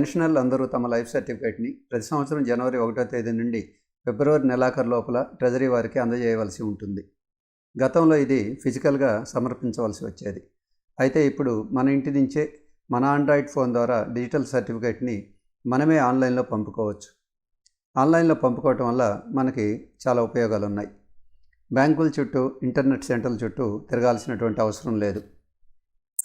పెన్షనర్లు అందరూ తమ లైఫ్ సర్టిఫికేట్ని ప్రతి సంవత్సరం జనవరి ఒకటో తేదీ నుండి ఫిబ్రవరి నెలాఖరు లోపల ట్రెజరీ వారికి అందజేయవలసి ఉంటుంది. గతంలో ఇది ఫిజికల్గా సమర్పించవలసి వచ్చేది. అయితే ఇప్పుడు మన ఇంటి నుంచే మన ఆండ్రాయిడ్ ఫోన్ ద్వారా డిజిటల్ సర్టిఫికేట్ని మనమే ఆన్లైన్లో పంపుకోవచ్చు. ఆన్లైన్లో పంపుకోవటం వల్ల మనకి చాలా ఉపయోగాలు ఉన్నాయి బ్యాంకుల చుట్టూ ఇంటర్నెట్ సెంటర్ల చుట్టూ తిరగాల్సినటువంటి అవసరం లేదు.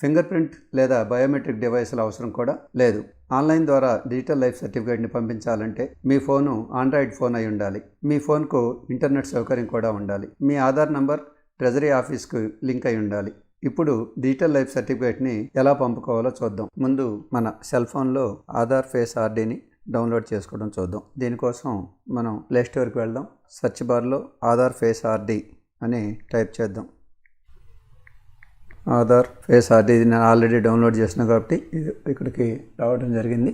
ఫింగర్ ప్రింట్ లేదా బయోమెట్రిక్ డివైస్ల అవసరం కూడా లేదు. ఆన్లైన్ ద్వారా డిజిటల్ లైఫ్ సర్టిఫికేట్ని పంపించాలంటే మీ ఫోను ఆండ్రాయిడ్ ఫోన్ అయి ఉండాలి. మీ ఫోన్కు ఇంటర్నెట్ సౌకర్యం కూడా ఉండాలి. మీ ఆధార్ నంబర్ ట్రెజరీ ఆఫీస్కు లింక్ అయి ఉండాలి. ఇప్పుడు డిజిటల్ లైఫ్ సర్టిఫికేట్ని ఎలా పంపుకోవాలో చూద్దాం. ముందు మన సెల్ ఫోన్లో ఆధార్ ఫేస్ ఆర్డీని డౌన్లోడ్ చేసుకోవడం చూద్దాం. దీనికోసం మనం ప్లే స్టోర్కి వెళ్దాం. సెర్చ్ బార్లో ఆధార్ ఫేస్ ఆర్డీ అని టైప్ చేద్దాం. ఆధార్ ఫేస్ ఆర్డీ ఇది నేను ఆల్రెడీ డౌన్లోడ్ చేసిన కాబట్టి ఇది ఇక్కడికి రావడం జరిగింది.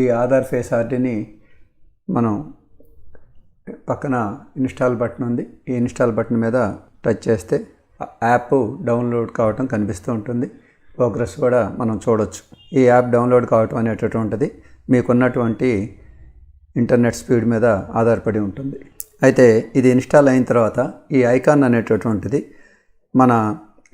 ఈ ఆధార్ ఫేస్ ఆర్టీని మనం పక్కన ఇన్స్టాల్ బటన్ ఉంది. ఈ ఇన్స్టాల్ బటన్ మీద టచ్ చేస్తే యాప్ డౌన్లోడ్ కావటం కనిపిస్తూ ఉంటుంది. ప్రోగ్రెస్ కూడా మనం చూడొచ్చు. ఈ యాప్ డౌన్లోడ్ కావటం అనేటటువంటిది మీకున్నటువంటి ఇంటర్నెట్ స్పీడ్ మీద ఆధారపడి ఉంటుంది. అయితే ఇది ఇన్స్టాల్ అయిన తర్వాత ఈ ఐకాన్ అనేటటువంటిది మన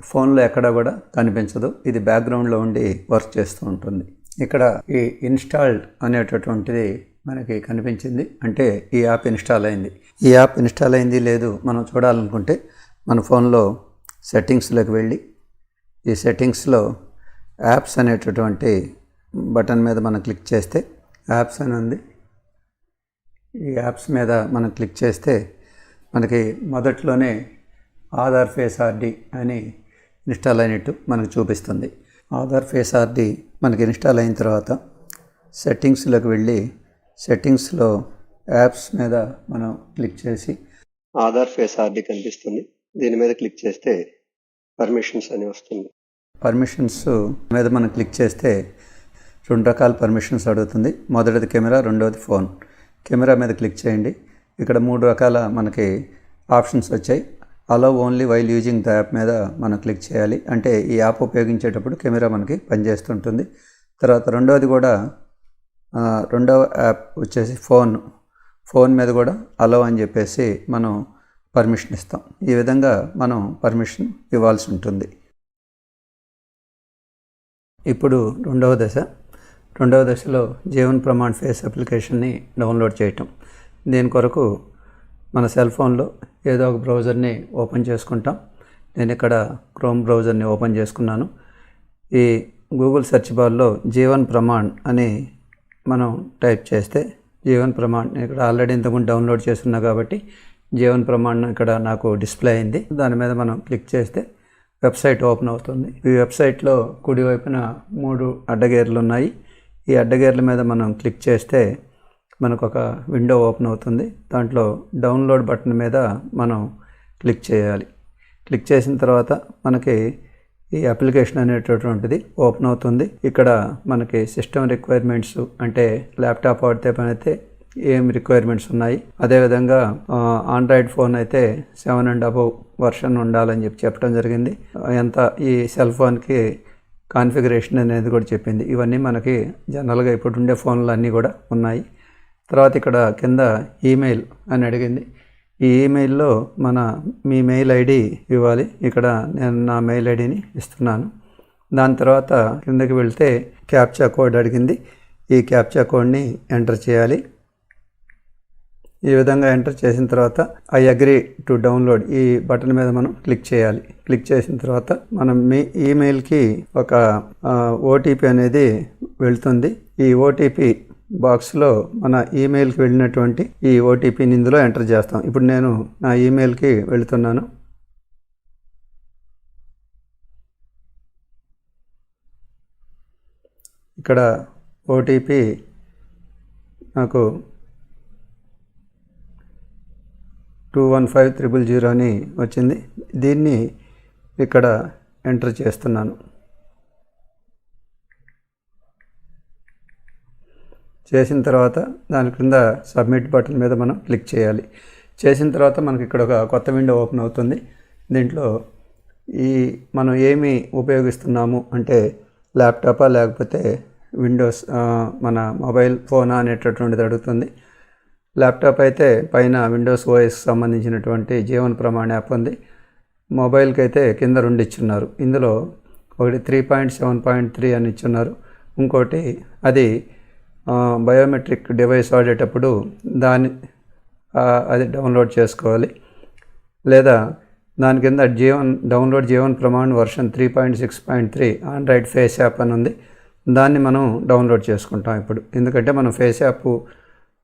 ఫోన్లో ఎక్కడ కూడా కనిపించదు. ఇది బ్యాక్గ్రౌండ్లో ఉండి వర్క్ చేస్తూ ఉంటుంది. ఇక్కడ ఈ ఇన్స్టాల్డ్ అనేటటువంటిది మనకి కనిపించింది. అంటే ఈ యాప్ ఇన్స్టాల్ అయింది. ఈ యాప్ ఇన్స్టాల్ అయింది లేదు మనం చూడాలనుకుంటే మన ఫోన్లో సెట్టింగ్స్లోకి వెళ్ళి ఈ సెట్టింగ్స్లో యాప్స్ అనేటటువంటి బటన్ మీద మనం క్లిక్ చేస్తే యాప్స్ అని ఉంది. ఈ యాప్స్ మీద మనం క్లిక్ చేస్తే మనకి మొదట్లోనే ఆధార్ ఫేస్ ఆర్డి అని ఇన్స్టాల్ అయినట్టు మనకు చూపిస్తుంది. ఆధార్ ఫేస్ ఆర్డి మనకి ఇన్స్టాల్ అయిన తర్వాత సెట్టింగ్స్లోకి వెళ్ళి సెట్టింగ్స్లో యాప్స్ మీద మనం క్లిక్ చేసి ఆధార్ ఫేస్ ఆర్డి కనిపిస్తుంది. దీని మీద క్లిక్ చేస్తే పర్మిషన్స్ అని వస్తుంది. పర్మిషన్స్ మీద మనం క్లిక్ చేస్తే రెండు రకాల పర్మిషన్స్ అడుగుతుంది. మొదటిది కెమెరా రెండవది ఫోన్. కెమెరా మీద క్లిక్ చేయండి. ఇక్కడ మూడు రకాల మనకి ఆప్షన్స్ వచ్చాయి. Allow only while using the app మీద మనం క్లిక్ చేయాలి. అంటే ఈ యాప్ ఉపయోగించేటప్పుడు కెమెరా మనకి పనిచేస్తుంటుంది. తర్వాత రెండవది కూడా రెండవ యాప్ వచ్చేసి ఫోన్ ఫోన్ మీద కూడా అలో అని చెప్పేసి మనం పర్మిషన్ ఇస్తాం. ఈ విధంగా మనం పర్మిషన్ ఇవ్వాల్సి ఉంటుంది. ఇప్పుడు రెండవ దశ. రెండవ దశలో జీవన్ ప్రమాణ్ ఫేస్ అప్లికేషన్ని డౌన్లోడ్ చేయటం. దీని కొరకు మన సెల్ ఫోన్లో ఏదో ఒక బ్రౌజర్ని ఓపెన్ చేసుకుంటాం. నేను ఇక్కడ క్రోమ్ బ్రౌజర్ని ఓపెన్ చేసుకున్నాను. ఈ గూగుల్ సెర్చ్ బార్లో జీవన్ ప్రమాణ్ అని మనం టైప్ చేస్తే జీవన్ ప్రమాణ్ నేను ఇక్కడ ఆల్రెడీ ఇంతకుముందు డౌన్లోడ్ చేస్తున్నా కాబట్టి జీవన్ ప్రమాణ్ ఇక్కడ నాకు డిస్ప్లే అయింది. దాని మీద మనం క్లిక్ చేస్తే వెబ్సైట్ ఓపెన్ అవుతుంది. ఈ వెబ్సైట్లో కుడివైపున మూడు అడ్డగేర్లు ఉన్నాయి. ఈ అడ్డగేర్ల మీద మనం క్లిక్ చేస్తే మనకు ఒక విండో ఓపెన్ అవుతుంది. దాంట్లో డౌన్లోడ్ బటన్ మీద మనం క్లిక్ చేయాలి. క్లిక్ చేసిన తర్వాత మనకి ఈ అప్లికేషన్ అనేటటువంటిది ఓపెన్ అవుతుంది. ఇక్కడ మనకి సిస్టమ్ రిక్వైర్మెంట్స్ అంటే ల్యాప్టాప్ వాడితే పని అయితే ఏం రిక్వైర్మెంట్స్ ఉన్నాయి? అదేవిధంగా ఆండ్రాయిడ్ ఫోన్ అయితే సెవెన్ అండ్ అబవ్ వర్షన్ ఉండాలని చెప్పి చెప్పడం జరిగింది. ఎంత ఈ సెల్ ఫోన్కి కాన్ఫిగరేషన్ అనేది కూడా చెప్పింది. ఇవన్నీ మనకి జనరల్గా ఇప్పుడు ఉండే ఫోన్లు అన్నీ కూడా ఉన్నాయి. తర్వాత ఇక్కడ కింద ఈమెయిల్ అని అడిగింది. ఈ ఈమెయిల్లో మన మీ మెయిల్ ఐడి ఇవ్వాలి. ఇక్కడ నేను నా మెయిల్ ఐడిని ఇస్తున్నాను. దాని తర్వాత కిందకి వెళ్తే క్యాప్చా కోడ్ అడిగింది. ఈ క్యాప్చా కోడ్ని ఎంటర్ చేయాలి. ఈ విధంగా ఎంటర్ చేసిన తర్వాత ఐ అగ్రీ టు డౌన్లోడ్ ఈ బటన్ మీద మనం క్లిక్ చేయాలి. క్లిక్ చేసిన తర్వాత మనం మీ ఈమెయిల్కి ఒక ఓటీపీ అనేది వెళ్తుంది. ఈ ఓటీపీ బాక్స్లో మన ఈమెయిల్కి వెళ్ళినటువంటి ఈ ఓటీపీని ఇందులో ఎంటర్ చేస్తాం. ఇప్పుడు నేను నా ఈమెయిల్కి వెళుతున్నాను. ఇక్కడ ఓటీపీ నాకు two one five triple zero అని వచ్చింది. దీన్ని ఇక్కడ ఎంటర్ చేస్తున్నాను. చేసిన తర్వాత దాని క్రింద సబ్మిట్ బటన్ మీద మనం క్లిక్ చేయాలి. చేసిన తర్వాత మనకి ఇక్కడ ఒక కొత్త విండో ఓపెన్ అవుతుంది. దీంట్లో ఈ మనం ఏమి ఉపయోగిస్తున్నాము అంటే ల్యాప్టాపా లేకపోతే విండోస్ మన మొబైల్ ఫోన్ అనేటటువంటిది అడుగుతుంది. ల్యాప్టాప్ అయితే పైన విండోస్ ఓఎస్ సంబంధించినటువంటి జీవన్ ప్రమాణ యాప్ ఉంది. మొబైల్కి అయితే కింద రెండు ఇచ్చున్నారు. ఇందులో ఒకటి three point seven point three అని ఇచ్చున్నారు. ఇంకోటి అది బయోమెట్రిక్ డివైస్ వాడేటప్పుడు దాని అది డౌన్లోడ్ చేసుకోవాలి. లేదా దాని కింద Jeevan download Jeevan Pramaan version three point six point three Android face app అని ఉంది. దాన్ని మనం డౌన్లోడ్ చేసుకుంటాం ఇప్పుడు. ఎందుకంటే మనం ఫేస్ యాప్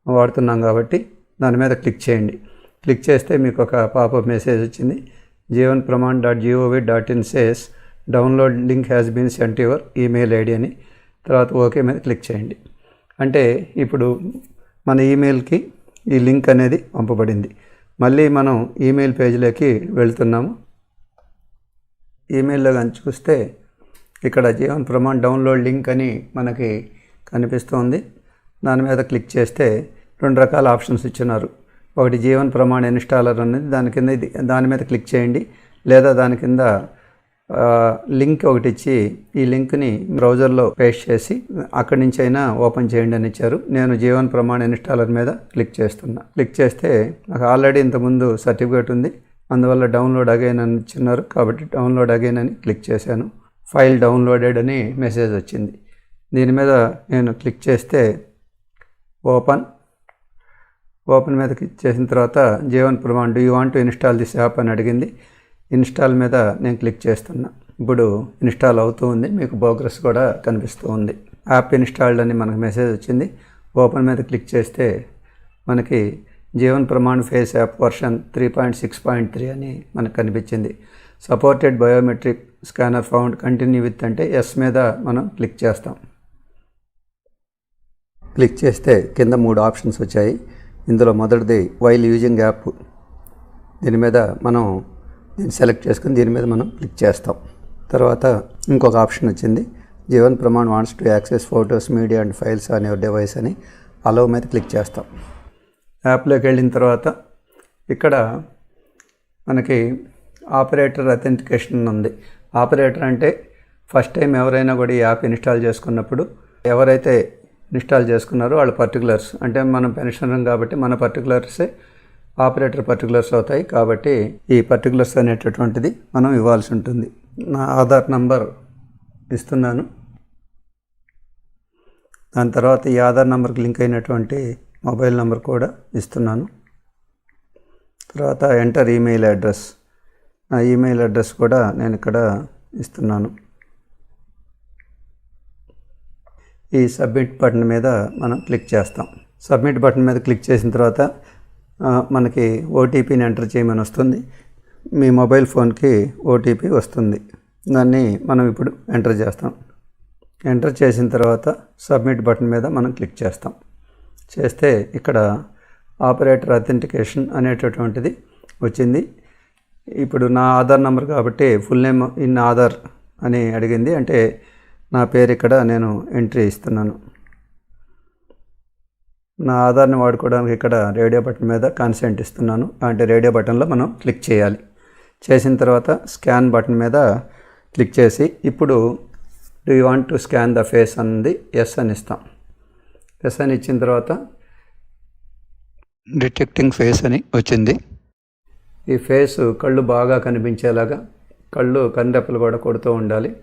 వాడుతున్నాం కాబట్టి దాని మీద క్లిక్ చేయండి. క్లిక్ చేస్తే మీకు ఒక పాపప్ మెసేజ్ వచ్చింది. Jeevan Pramaan dot GOV dot in says download link has been sent your email ID అని. తర్వాత ఓకే మీద క్లిక్ చేయండి. అంటే ఇప్పుడు మన ఈమెయిల్కి ఈ లింక్ అనేది పంపబడింది. మళ్ళీ మనం ఈమెయిల్ పేజీలోకి వెళ్తున్నాము. ఈమెయిల్లో కానీ చూస్తే ఇక్కడ జీవన్ ప్రమాణ్ డౌన్లోడ్ లింక్ అని మనకి కనిపిస్తోంది. దాని మీద క్లిక్ చేస్తే రెండు రకాల ఆప్షన్స్ ఇచ్చినారు ఒకటి జీవన్ ప్రమాణ్ ఇన్స్టాలర్ అనేది దాని కింద ఇది దాని మీద క్లిక్ చేయండి. లేదా దాని కింద లింక్ ఒకటి ఇచ్చి ఈ లింక్ని బ్రౌజర్లో పేస్ట్ చేసి అక్కడి నుంచి అయినా ఓపెన్ చేయండి అని ఇచ్చారు. నేను జీవన్ ప్రమాణ ఇన్స్టాలర్ మీద క్లిక్ చేస్తున్నా. క్లిక్ చేస్తే నాకు ఆల్రెడీ ఇంతకుముందు సర్టిఫికేట్ ఉంది. అందువల్ల డౌన్లోడ్ అగైన్ అని ఇచ్చినారు. కాబట్టి డౌన్లోడ్ అగైన్ అని క్లిక్ చేశాను. ఫైల్ డౌన్లోడెడ్ అని మెసేజ్ వచ్చింది. దీని మీద నేను క్లిక్ చేస్తే ఓపెన్. ఓపెన్ మీద క్లిక్ చేసిన తర్వాత Jeevan Pramaan do you want to install this app అని అడిగింది. ఇన్స్టాల్ మీద నేను క్లిక్ చేస్తున్నా. ఇప్పుడు ఇన్స్టాల్ అవుతూ ఉంది. మీకు ప్రోగ్రెస్ కూడా కనిపిస్తూ ఉంది. యాప్ ఇన్స్టాల్డ్ అని మనకు మెసేజ్ వచ్చింది. ఓపెన్ మీద క్లిక్ చేస్తే మనకి Jeevan Pramaan face app version three point six point three అని మనకు కనిపించింది. Supported biometric scanner found continue with అంటే ఎస్ మీద మనం క్లిక్ చేస్తాం. క్లిక్ చేస్తే కింద మూడు ఆప్షన్స్ వచ్చాయి. ఇందులో మొదటిది వైల్ యూజింగ్ యాప్ దీని మీద మనం దీన్ని సెలెక్ట్ చేసుకుని దీని మీద మనం క్లిక్ చేస్తాం. తర్వాత ఇంకొక ఆప్షన్ వచ్చింది. Jeevan Pramaan wants to access photos media and files on your device అని అలవ్ మీద క్లిక్ చేస్తాం. యాప్లోకి వెళ్ళిన తర్వాత ఇక్కడ మనకి ఆపరేటర్ అథెంటికేషన్ ఉంది. ఆపరేటర్ అంటే ఫస్ట్ టైం ఎవరైనా కూడా ఈ యాప్ ఇన్స్టాల్ చేసుకున్నప్పుడు ఎవరైతే ఇన్స్టాల్ చేసుకున్నారో వాళ్ళ పర్టికులర్స్ అంటే మనం పెన్షనర్ కాబట్టి మన పర్టికులర్సే ఆపరేటర్ పర్టికులర్స్ అవుతాయి కాబట్టి ఈ పర్టికులర్స్ అనేటటువంటిది మనం ఇవ్వాల్సి ఉంటుంది. నా ఆధార్ నంబర్ ఇస్తున్నాను. దాని తర్వాత ఈ ఆధార్ నెంబర్కి లింక్ అయినటువంటి మొబైల్ నెంబర్ కూడా ఇస్తున్నాను. తర్వాత ఎంటర్ ఈమెయిల్ అడ్రస్. నా ఈమెయిల్ అడ్రస్ కూడా నేను ఇక్కడ ఇస్తున్నాను. ఈ సబ్మిట్ బటన్ మీద మనం క్లిక్ చేస్తాం. సబ్మిట్ బటన్ మీద క్లిక్ చేసిన తర్వాత మనకి ఓటీపీని ఎంటర్ చేయమని వస్తుంది. మీ మొబైల్ ఫోన్కి ఓటీపీ వస్తుంది. దాన్ని మనం ఇప్పుడు ఎంటర్ చేస్తాం. ఎంటర్ చేసిన తర్వాత సబ్మిట్ బటన్ మీద మనం క్లిక్ చేస్తాం. చేస్తే ఇక్కడ ఆపరేటర్ అథెంటికేషన్ అనేటటువంటిది వచ్చింది. ఇప్పుడు నా ఆధార్ నెంబర్ కాబట్టి ఫుల్ నేమ్ ఇన్ ఆధార్ అని అడిగింది. అంటే నా పేరు ఇక్కడ నేను ఎంట్రీ ఇస్తున్నాను. నా ఆధార్ని వాడుకోవడానికి ఇక్కడ రేడియో బటన్ మీద కాన్సెంట్ ఇస్తున్నాను. అంటే రేడియో బటన్లో మనం క్లిక్ చేయాలి. చేసిన తర్వాత స్కాన్ బటన్ మీద క్లిక్ చేసి ఇప్పుడు do you want to scan the face అన్నది ఎస్ అని ఇస్తాం. ఎస్ అని ఇచ్చిన తర్వాత డిటెక్టింగ్ ఫేస్ అని వచ్చింది. ఈ ఫేస్ కళ్ళు బాగా కనిపించేలాగా కళ్ళు కందెప్పలు కూడా కొడుతూ ఉండాలి.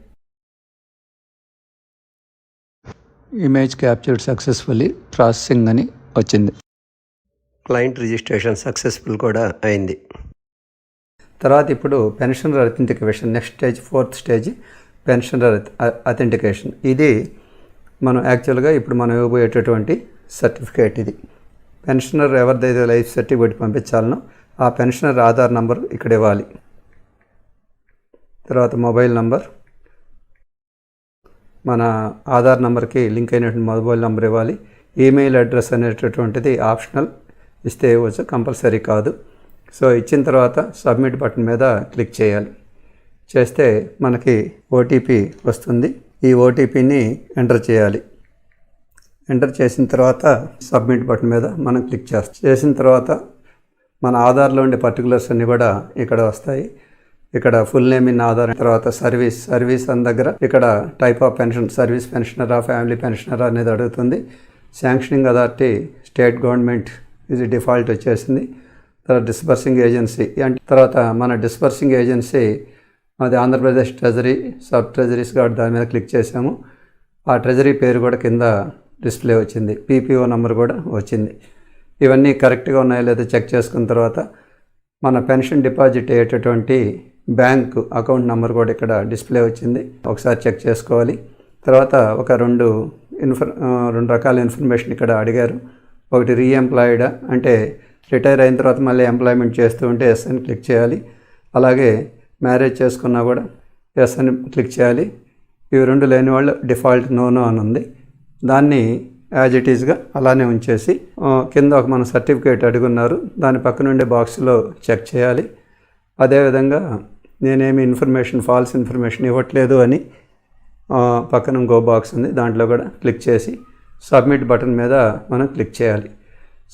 ఇమేజ్ క్యాప్చర్డ్ సక్సెస్ఫుల్లీ ప్రాసెసింగ్ అని వచ్చింది. క్లయింట్ రిజిస్ట్రేషన్ సక్సెస్ఫుల్ కూడా అయింది. తర్వాత ఇప్పుడు pensioner authentication next stage fourth stage pensioner authentication. ఇది మనం యాక్చువల్గా ఇప్పుడు మనం ఇవ్వబోయేటటువంటి సర్టిఫికేట్ ఇది. పెన్షనర్ ఎవరిదైతే లైఫ్ సర్టిఫికేట్ పంపించాలనో ఆ పెన్షనర్ ఆధార్ నంబర్ ఇక్కడ ఇవ్వాలి. తర్వాత మొబైల్ నంబర్ మన ఆధార్ నెంబర్కి లింక్ అయినటువంటి మొబైల్ నెంబర్ ఇవ్వాలి. ఈమెయిల్ అడ్రస్ అనేటటువంటిది ఆప్షనల్. ఇస్తే ఇవ్వచ్చు కంపల్సరీ కాదు. సో ఇచ్చిన తర్వాత సబ్మిట్ బటన్ మీద క్లిక్ చేయాలి. చేస్తే మనకి ఓటీపీ వస్తుంది. ఈ ఓటీపీని ఎంటర్ చేయాలి. ఎంటర్ చేసిన తర్వాత సబ్మిట్ బటన్ మీద మనం క్లిక్ చేస్తాం. చేసిన తర్వాత మన ఆధార్లో ఉండే పర్టికులర్స్ అన్నీ కూడా ఇక్కడ వస్తాయి. ఇక్కడ ఫుల్ నేమ్ ఇన్ ఆధార్ తర్వాత సర్వీస్ సర్వీస్ అని దగ్గర ఇక్కడ టైప్ ఆఫ్ పెన్షన్ సర్వీస్ పెన్షనరా ఫ్యామిలీ పెన్షనరా అనేది అడుగుతుంది. శాంక్షనింగ్ అథారిటీ స్టేట్ గవర్నమెంట్ ఇది డిఫాల్ట్ వచ్చేసింది. తర్వాత డిస్బర్సింగ్ ఏజెన్సీ అంటే తర్వాత మన డిస్బర్సింగ్ ఏజెన్సీ అది ఆంధ్రప్రదేశ్ ట్రెజరీ సబ్ ట్రెజరీస్ కాబట్టి దాని మీద క్లిక్ చేసాము ఆ ట్రెజరీ పేరు కూడా కింద డిస్ప్లే వచ్చింది. పీపీఓ నెంబర్ కూడా వచ్చింది. ఇవన్నీ కరెక్ట్గా ఉన్నాయో లేదో చెక్ చేసుకున్న తర్వాత మన పెన్షన్ డిపాజిట్ అయ్యేటటువంటి బ్యాంక్ అకౌంట్ నెంబర్ కూడా ఇక్కడ డిస్ప్లే వచ్చింది. ఒకసారి చెక్ చేసుకోవాలి. తర్వాత ఒక రెండు ఇన్ఫర్ రెండు రకాల ఇన్ఫర్మేషన్ ఇక్కడ అడిగారు. ఒకటి రీఎంప్లాయిడా అంటే రిటైర్ అయిన తర్వాత మళ్ళీ ఎంప్లాయ్మెంట్ చేస్తూ ఉంటే ఎస్ అని క్లిక్ చేయాలి. అలాగే మ్యారేజ్ చేసుకున్నా కూడా ఎస్ అని క్లిక్ చేయాలి. ఇవి రెండు లేని వాళ్ళు డిఫాల్ట్ నో నో అని ఉంది. దాన్ని యాజ్ ఇట్ ఈజ్గా అలానే ఉంచేసి కింద ఒక మన సర్టిఫికేట్ అడుగున్నారు. దాని పక్కనుండే బాక్స్లో చెక్ చేయాలి. అదేవిధంగా నేనేమి ఇన్ఫర్మేషన్ ఫాల్స్ ఇన్ఫర్మేషన్ ఇవ్వట్లేదు అని పక్కన ఇంకో బాక్స్ ఉంది. దాంట్లో కూడా క్లిక్ చేసి సబ్మిట్ బటన్ మీద మనం క్లిక్ చేయాలి.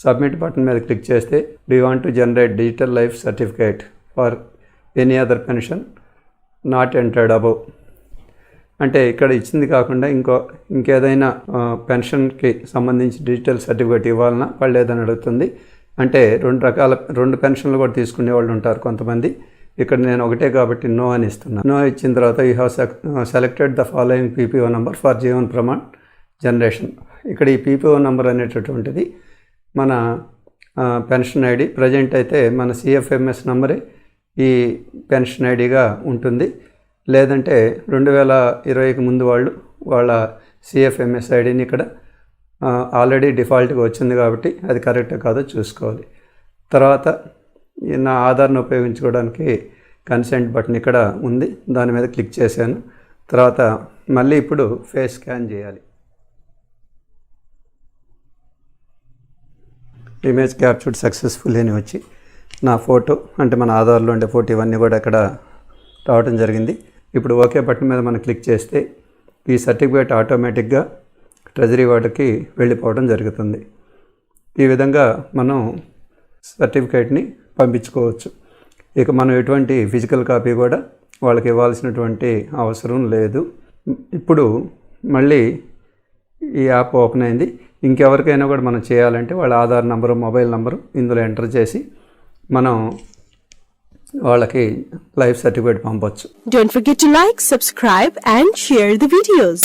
సబ్మిట్ బటన్ మీద క్లిక్ చేస్తే do want to generate digital life certificate for any other pension not entered above. అంటే ఇక్కడ ఇచ్చింది కాకుండా ఇంకో ఇంకేదైనా పెన్షన్కి సంబంధించి డిజిటల్ సర్టిఫికేట్ ఇవ్వాలన్నా పడలేదని అడుగుతుంది. అంటే రెండు రకాల రెండు పెన్షన్లు కూడా తీసుకునే వాళ్ళు ఉంటారు కొంతమంది. ఇక్కడ నేను ఒకటే కాబట్టి నో అని ఇస్తున్నాను నో ఇచ్చిన తర్వాత you have selected the following PPO number for Jeevan Pramaan generation ఇక్కడ ఈ పీపీఓ నెంబర్ అనేటటువంటిది మన పెన్షన్ ఐడి ప్రజెంట్ అయితే మన సిఎఫ్ఎంఎస్ నంబరే ఈ పెన్షన్ ఐడిగా ఉంటుంది. లేదంటే రెండు వేల ఇరవైకి ముందు వాళ్ళు వాళ్ళ సిఎఫ్ఎంఎస్ ఐడిని ఇక్కడ ఆల్రెడీ డిఫాల్ట్గా వచ్చింది కాబట్టి అది కరెక్ట్ కాదో చూసుకోవాలి. తర్వాత నా ఆధార్ను ఉపయోగించుకోవడానికి కన్సెంట్ బటన్ ఇక్కడ ఉంది. దాని మీద క్లిక్ చేశాను. తర్వాత మళ్ళీ ఇప్పుడు ఫేస్ స్కాన్ చేయాలి. ఇమేజ్ క్యాప్చర్డ్ సక్సెస్ఫుల్ అని వచ్చి నా ఫోటో అంటే మన ఆధార్లో ఉండే ఫోటో ఇవన్నీ కూడా ఇక్కడ రావడం జరిగింది. ఇప్పుడు ఓకే బటన్ మీద మనం క్లిక్ చేస్తే ఈ సర్టిఫికేట్ ఆటోమేటిక్గా ట్రెజరీ వార్డుకి వెళ్ళిపోవడం జరుగుతుంది. ఈ విధంగా మనం సర్టిఫికేట్ని పంపించుకోవచ్చు. ఇక మనం ఎటువంటి ఫిజికల్ కాపీ కూడా వాళ్ళకి ఇవ్వాల్సినటువంటి అవసరం లేదు. ఇప్పుడు మళ్ళీ ఈ యాప్ ఓపెన్ అయింది. ఇంకెవరికైనా కూడా మనం చేయాలంటే వాళ్ళ ఆధార్ నంబరు మొబైల్ నెంబరు ఇందులో ఎంటర్ చేసి మనం వాళ్ళకి లైఫ్ సర్టిఫికేట్ పంపొచ్చు. Don't forget to like subscribe and share the videos